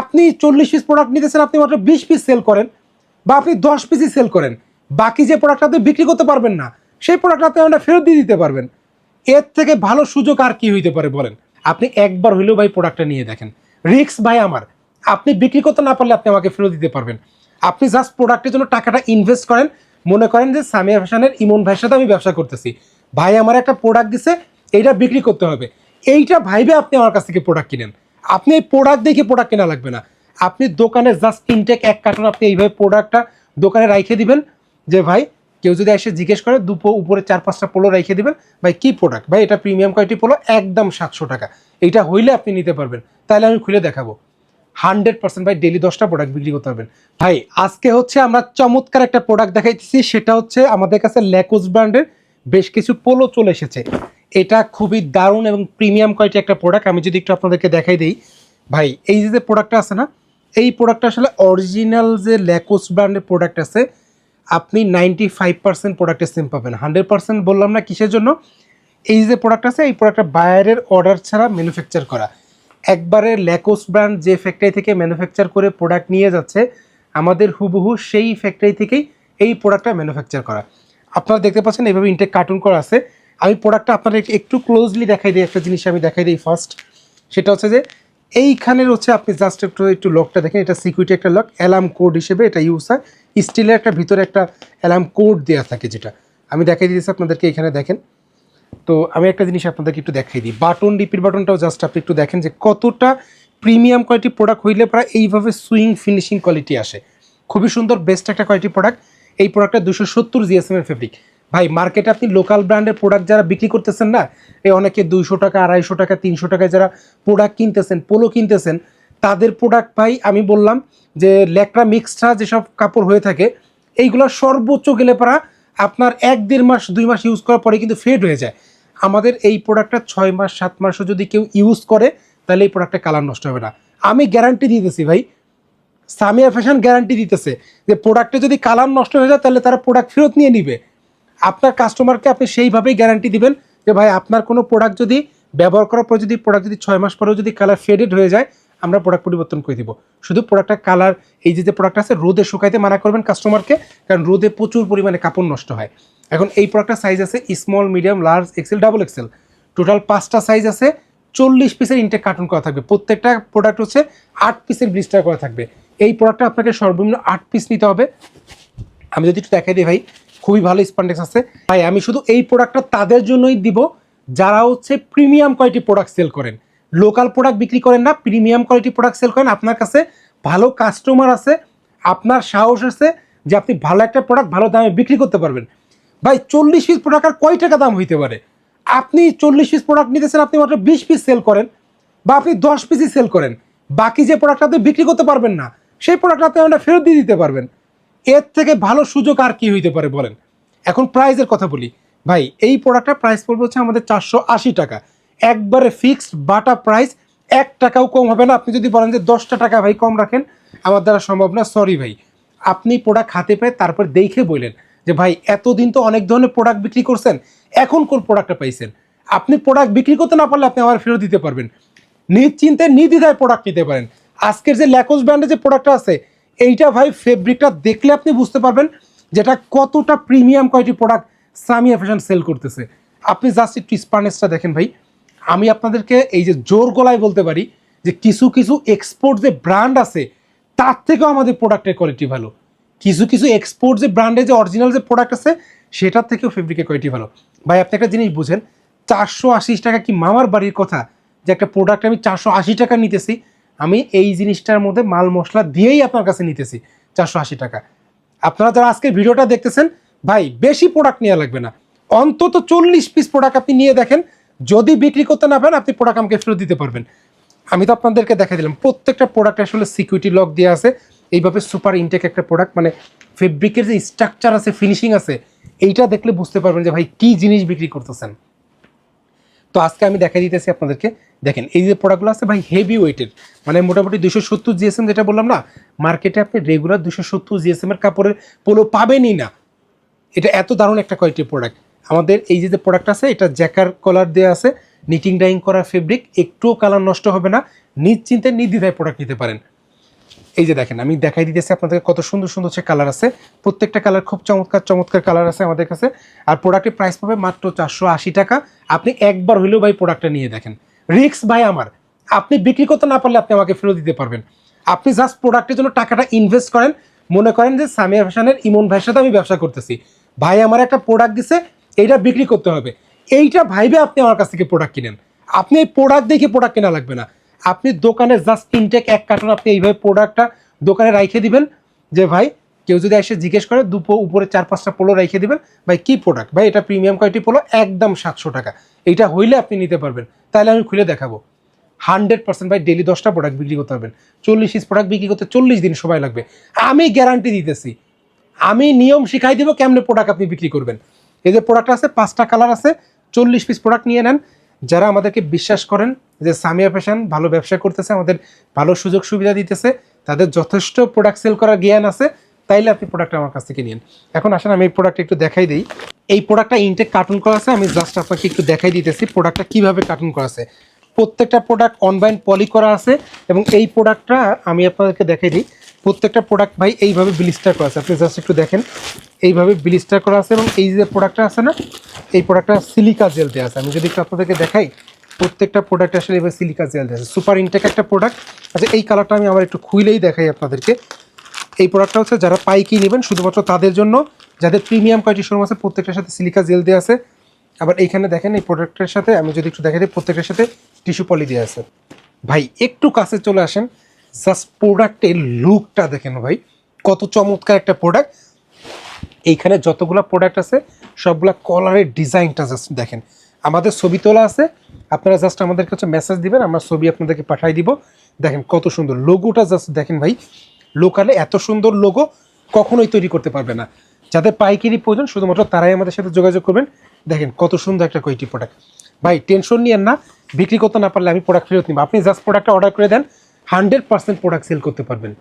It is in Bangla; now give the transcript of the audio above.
আপনি চল্লিশ পিস প্রোডাক্ট নিতেছেন, আপনি মাত্র বিশ পিস সেল করেন বা আপনি দশ পিসই সেল করেন। বাকি যে প্রোডাক্ট আপনি বিক্রি করতে পারবেন না, সেই প্রোডাক্ট আপনি আমরা ফেরত দিয়ে দিতে পারবেন। এর থেকে ভালো সুযোগ আর কি হইতে পারে বলেন? আপনি একবার হইলেও ভাই প্রোডাক্টটা নিয়ে দেখেন। রিক্স ভাই আমার। আপনি বিক্রি করতে না পারলে আপনি আমাকে ফেরত দিতে পারবেন। আপনি জাস্ট প্রোডাক্টের জন্য টাকাটা ইনভেস্ট করেন। মনে করেন যে সামিয়া ফ্যাশনের ইমন ভাইয়ের সাথে আমি ব্যবসা করতেছি। ভাই আমার একটা প্রোডাক্ট দিছে, এইটা বিক্রি করতে হবে। এইটা ভাইবে আপনি আমার কাছ থেকে প্রোডাক্ট কিনেন। আপনি এই প্রোডাক্ট দেখে প্রোডাক্ট কেনা লাগবে না। আপনি দোকানে জাস্ট ইনটেক এক কার্টন আপনি এইভাবে প্রোডাক্টটা দোকানে রাইখে দিবেন যে, ভাই, কেউ যদি এসে জিজ্ঞেস করে দুপো উপরে চার পাঁচটা পোলো রেখে দেবেন, ভাই, কি প্রোডাক্ট ভাই, এটা প্রিমিয়াম কোয়ালিটি পোলো একদম সাতশো টাকা। এইটা হইলে আপনি নিতে পারবেন। তাহলে আমি খুলে দেখাবো। হান্ড্রেড পার্সেন্ট ভাই ডেলি দশটা প্রোডাক্ট বিক্রি করতে পারবেন। ভাই, আজকে হচ্ছে আমরা চমৎকার একটা প্রোডাক্ট দেখাইতেছি। সেটা হচ্ছে আমাদের কাছে ল্যাকোস ব্র্যান্ডের বেশ কিছু পোলো চলে এসেছে। এটা খুবই দারুণ এবং প্রিমিয়াম কোয়ালিটি একটা প্রোডাক্ট আমি যদি একটু আপনাদেরকে দেখাই দিই। ভাই, এই যে প্রোডাক্টটা আছে না, এই প্রোডাক্টটা আসলে অরিজিনাল যে ল্যাকোস ব্র্যান্ডের প্রোডাক্ট আছে, আপনি নাইনটি ফাইভ পার্সেন্ট প্রোডাক্টের সেম পাবেন। হান্ড্রেড পার্সেন্ট বললাম না কিসের জন্য? এই যে প্রোডাক্ট আছে, এই প্রোডাক্টটা বায়ারের অর্ডার ছাড়া ম্যানুফ্যাকচার করা। একবারে ল্যাকোস ব্র্যান্ড যে ফ্যাক্টরি থেকে ম্যানুফ্যাকচার করে প্রোডাক্ট নিয়ে যাচ্ছে, আমাদের হুবহু সেই ফ্যাক্টরি থেকেই এই প্রোডাক্টটা ম্যানুফ্যাকচার করা। আপনারা দেখতে পাচ্ছেন এইভাবে ইনটেক কার্টুন করা আছে। আমি প্রোডাক্টটা আপনাদের একটু ক্লোজলি দেখাই দিই, একটা জিনিস আমি দেখাই দিই ফার্স্ট সেটা হচ্ছে যে এইখানের হচ্ছে আপনি জাস্ট একটু একটু লকটা দেখেন, এটা সিকিউরিটি একটা লক অ্যালার্ম কোড হিসেবে এটা ইউজ হয়। স্টিলের একটা ভিতরে একটা অ্যালার্ম কোড দেওয়া থাকে যেটা। আমি দেখাই দিয়েছি আপনাদেরকে, এখানে দেখেন। তো আমি একটা জিনিস আপনাদেরকে একটু দেখাই দিই। বাটন রিপিট বাটনটাও জাস্ট আপনি একটু দেখেন যে কতটা প্রিমিয়াম কোয়ালিটি প্রোডাক্ট হইলে প্রায় এইভাবে সুইং ফিনিশিং কোয়ালিটি আসে। খুবই সুন্দর বেস্ট একটা কোয়ালিটি প্রোডাক্ট এই প্রোডাক্টটা দুশো সত্তর জিএসএম এর ফেব্রিক ভাই মার্কেটে আপনি লোকাল ব্র্যান্ডের প্রোডাক্ট যারা বিক্রি করতেছেন না, এই অনেকে দুইশো টাকা, আড়াইশো টাকা, তিনশো টাকায় যারা প্রোডাক্ট কিনতেছেন পোলো কিনতেছেন, তাদের প্রোডাক্ট ভাই, আমি বললাম যে ল্যাকড়া মিক্সটা যেসব কাপড় হয়ে থাকে, এইগুলো সর্বোচ্চ গেলে পারা আপনার এক দেড় মাস, দুই মাস ইউজ করার পরে কিন্তু ফেড হয়ে যায়। আমাদের এই প্রোডাক্টটা ছয় মাস, সাত মাসও যদি কেউ ইউজ করে, তাহলে এই প্রোডাক্টটা কালার নষ্ট হবে না। আমি গ্যারান্টি দিতেছি ভাই, সামিয়া ফ্যাশন গ্যারান্টি দিতেছে যে প্রোডাক্টে যদি কালার নষ্ট হয়ে যায়, তাহলে তারা প্রোডাক্ট ফেরত নিয়ে নিবে। আপনার কাস্টমারকে আপনি সেইভাবেই গ্যারান্টি দিবেন যে ভাই, আপনার কোনো প্রোডাক্ট যদি ব্যবহার করার পর যদি প্রোডাক্ট যদি ছয় মাস পরেও যদি কালার ফেডেড হয়ে যায়, আমরা প্রোডাক্ট পরিবর্তন করে দিব। শুধু প্রোডাক্টটা কালার এই যে যে প্রোডাক্ট আছে, রোদে শুকাইতে মানা করবেন কাস্টমারকে কারণ রোদে প্রচুর পরিমাণে কাপড় নষ্ট হয়। এখন এই প্রোডাক্টটার সাইজ আছে small medium large XL double XL total পাঁচটা সাইজ আছে, চল্লিশ পিসের ইনটেক কার্টুন করা থাকবে। প্রত্যেকটা প্রোডাক্ট হচ্ছে আট পিসের ব্লিস্টার করা থাকবে। এই প্রোডাক্টটা আপনাকে সর্বনিম্ন আট পিস নিতে হবে। আমি যদি একটু দেখাই দিই ভাই খুবই ভালো স্পান্ডেক্স আছে। ভাই, আমি শুধু এই প্রোডাক্টটা তাদের জন্যই দিব, যারা হচ্ছে প্রিমিয়াম কোয়ালিটি প্রোডাক্ট সেল করেন। লোকাল প্রোডাক্ট বিক্রি করেন না প্রিমিয়াম কোয়ালিটি প্রোডাক্ট সেল করেন। আপনার কাছে ভালো কাস্টমার আছে, আপনার সাহস আছে যে আপনি ভালো একটা প্রোডাক্ট ভালো দামে বিক্রি করতে পারবেন। ভাই, চল্লিশ পিস প্রোডাক্ট আর কয় টাকা দাম হইতে পারে? আপনি চল্লিশ পিস প্রোডাক্ট নিতেছেন, আপনি মাত্র বিশ পিস সেল করেন বা আপনি দশ পিসই সেল করেন। বাকি যে প্রোডাক্ট আপনি বিক্রি করতে পারবেন না, সেই প্রোডাক্ট আপনি ফেরত দিয়ে দিতে পারবেন। এর থেকে ভালো সুযোগ আর কি হইতে পারে বলেন? এখন প্রাইজের কথা বলি। ভাই, এই প্রোডাক্টটার প্রাইস পড়বে হচ্ছে আমাদের চারশো আশি টাকা। একবারে ফিক্সড বাটা প্রাইস এক টাকাও কম হবে না। আপনি যদি বলেন যে দশটা টাকা ভাই কম রাখেন, আমার দ্বারা সম্ভব না সরি ভাই। আপনি প্রোডাক্ট হাতে পেয়ে তারপর দেখে বললেন যে ভাই, এতদিন তো অনেক ধরনের প্রোডাক্ট বিক্রি করছেন, এখন কোন প্রোডাক্টটা পাইছেন? আপনি প্রোডাক্ট বিক্রি করতে না পারলে আপনি আমার ফেরত দিতে পারবেন। নিশ্চিন্তে নির্দ্বিধায় প্রোডাক্ট নিতে পারেন। আজকের যে ল্যাকোস ব্র্যান্ডের যে প্রোডাক্টটা আছে এইটা ভাই ফেব্রিকটা দেখলে আপনি বুঝতে পারবেন যেটা কতটা premium quality product Samia fashion sale করতেছে। আপনি জাস্ট একটু স্পানেসটা দেখেন ভাই। আমি আপনাদেরকে এই যে জোর গলায় বলতে পারি যে কিছু কিছু এক্সপোর্ট যে ব্র্যান্ড আছে, তার থেকেও আমাদের প্রোডাক্টের কোয়ালিটি ভালো। কিছু কিছু এক্সপোর্ট যে ব্র্যান্ডে যে অরিজিনাল যে প্রোডাক্ট আছে, সেটার থেকেও ফেব্রিকের কোয়ালিটি ভালো। ভাই, আপনি একটা জিনিস বুঝেন, চারশো আশি টাকা কি মামার বাড়ির কথা যে একটা প্রোডাক্ট আমি চারশো আশি টাকা নিতেছি আমি এই জিনিসটার মধ্যে মাল মশলা দিয়েই আপনার কাছে নিতেছি, চারশো আশি টাকা। আপনারা যারা আজকের ভিডিওটা দেখতেছেন, ভাই, বেশি প্রোডাক্ট নেওয়া লাগবে না। অন্তত চল্লিশ পিস প্রোডাক্ট আপনি নিয়ে দেখেন, যদি বিক্রি করতে না পারেন, আপনি প্রোডাক্ট আমাকে ফেরত দিতে পারবেন। আমি তো আপনাদেরকে দেখা দিলাম, প্রত্যেকটা প্রোডাক্ট আসলে সিকিউরিটি লক দেওয়া আছে। এইভাবে সুপার ইনটেক একটা প্রোডাক্ট মানে ফেব্রিকের যে স্ট্রাকচার আছে ফিনিশিং আছে, এইটা দেখলে বুঝতে পারবেন যে, ভাই, কি জিনিস বিক্রি করতেছেন। তো আজকে আমি দেখা দিতেছি আপনাদেরকে। দেখেন, এই যে প্রোডাক্টগুলো আছে ভাই হেভি ওয়েটের মানে মোটামুটি দুশো সত্তর জিএসএম যেটা বললাম না মার্কেটে আপনি রেগুলার দুশো সত্তর জিএসএম এর কাপড়ের পোলো পাবেনই না। এটা এত দারুণ একটা কোয়ালিটির প্রোডাক্ট আমাদের এই যে যে প্রোডাক্ট আছে, এটা জ্যাকার কলার দেওয়া আছে নিটিং ডাইং করা ফেব্রিক একটুও কালার নষ্ট হবে না। নিশ্চিন্তে নির্দ্বিধায় প্রোডাক্ট নিতে পারেন। এই যে দেখেন, আমি দেখাই দিতেছি আপনাদের কত সুন্দর সুন্দর হচ্ছে কালার আছে। প্রত্যেকটা কালার খুব চমৎকার চমৎকার কালার আছে আমাদের কাছে। আর প্রোডাক্টের প্রাইস পাবে মাত্র চারশো আশি টাকা। আপনি একবার হলেও ভাই প্রোডাক্টটা নিয়ে দেখেন। রিক্স ভাই আমার, আপনি বিক্রি করতে না পারলে আপনি আমাকে ফেরত দিতে পারবেন। আপনি জাস্ট প্রোডাক্টের জন্য টাকাটা ইনভেস্ট করেন। মনে করেন যে সামিয়া ফ্যাশনের ইমন ভাইয়ের সাথে আমি ব্যবসা করতেছি। ভাই আমার একটা প্রোডাক্ট দিছে, এইটা বিক্রি করতে হবে। এইটা ভাইবে আপনি আমার কাছ থেকে প্রোডাক্ট কিনেন। আপনি এই প্রোডাক্ট দেখে প্রোডাক্ট কেনা লাগবে না। আপনি দোকানে জাস্ট ইনটেক এক কার্টন আপনি এইভাবে প্রোডাক্টটা দোকানে রাইখে দিবেন। যে ভাই, কেউ যদি এসে জিজ্ঞেস করে দুপো উপরে চার পাঁচটা পোলো রেখে দেবেন। ভাই, কি প্রোডাক্ট ভাই, এটা প্রিমিয়াম কোয়ালিটি পোলো, একদম সাতশো টাকা। এইটা হইলে আপনি নিতে পারবেন। তাহলে আমি খুলে দেখাবো। হান্ড্রেড পার্সেন্ট ভাই ডেলি দশটা প্রোডাক্ট বিক্রি করতে পারবেন। চল্লিশ পিস প্রোডাক্ট বিক্রি করতে চল্লিশ দিন সময় লাগবে। আমি গ্যারান্টি দিতেছি। আমি নিয়ম শিখাই দিব কেমনে প্রোডাক্ট আপনি বিক্রি করবেন। এই যে প্রোডাক্ট আছে, পাঁচটা কালার আছে, চল্লিশ পিস প্রোডাক্ট নিয়ে নেন। যারা আমাদেরকে বিশ্বাস করেন যে সামিয়া ফ্যাশন ভালো ব্যবসা করতেছে, আমাদের ভালো সুযোগ সুবিধা দিতেছে, তাদের যথেষ্ট প্রোডাক্ট সেল করার জ্ঞান আছে, তাইলে আপনি প্রোডাক্ট আমার কাছ থেকে নিন এখন আসেন, আমি এই প্রোডাক্ট একটু দেখাই দিই। এই প্রোডাক্টটা ইনটেক কার্টুন করা আছে, আমি জাস্ট আপনাকে একটু দেখাই দিতেছি প্রোডাক্টটা কীভাবে কার্টুন করা আছে। প্রত্যেকটা প্রোডাক্ট অনলাইন পলি করা আছে এবং এই প্রোডাক্টটা আমি আপনাদেরকে দেখাই দিই। প্রত্যেকটা প্রোডাক্ট ভাই এইভাবে ব্লিস্টার করা আছে, আপনি জাস্ট একটু দেখেন। এইভাবে ব্লিস্টার করা আছে এবং এই যে প্রোডাক্টটা আছে না এই প্রোডাক্টটা সিলিকা জেল দেওয়া আছে। আমি যদি একটু আপনাদেরকে দেখাই, প্রত্যেকটা প্রোডাক্ট আসলে এবার সিলিকা জেল দেওয়া আছে। সুপার ইনটেক একটা প্রোডাক্ট আচ্ছা এই কালারটা আমি আবার একটু খুইলেই দেখাই আপনাদেরকে। এই প্রোডাক্টটা হচ্ছে যারা পাইকি নেবেন, শুধুমাত্র তাদের জন্য। যাদের প্রিমিয়াম কোয়ালিটি শোরুম আছে, প্রত্যেকটার সাথে সিলিকা জেল দেওয়া আছে। আবার এইখানে দেখেন, এই প্রোডাক্টের সাথে আমি যদি একটু দেখাই প্রত্যেকটার সাথে টিস্যু পলি দেওয়া আছে। ভাই, একটু কাছে চলে আসেন। জাস্ট প্রোডাক্টের লুকটা দেখেন ভাই। কত চমৎকার একটা প্রোডাক্ট এইখানে যতগুলো প্রোডাক্ট আছে, সবগুলা কলারের ডিজাইনটা জাস্ট দেখেন। আমাদের ছবি তোলা আছে, আপনারা জাস্ট আমাদের কাছে মেসেজ দিবেন, আমরা ছবি আপনাদেরকে পাঠাই দিব। দেখেন কত সুন্দর লোগোটা জাস্ট দেখেন ভাই। লোকালে এত সুন্দর লোগো কখনোই তৈরি করতে পারবে না। যাদের পাইকারি প্রয়োজন, শুধুমাত্র তারাই আমাদের সাথে যোগাযোগ করবেন। দেখেন কত সুন্দর একটা কোয়ালিটি প্রোডাক্ট ভাই টেনশন নিয়েন না, বিক্রি করতে না পারলে আমি প্রোডাক্ট ফেরত নিব। আপনি জাস্ট প্রোডাক্টটা অর্ডার করে দেন হান্ড্রেড পার্সেন্ট প্রোডাক্ট সেল করতে পারবেন।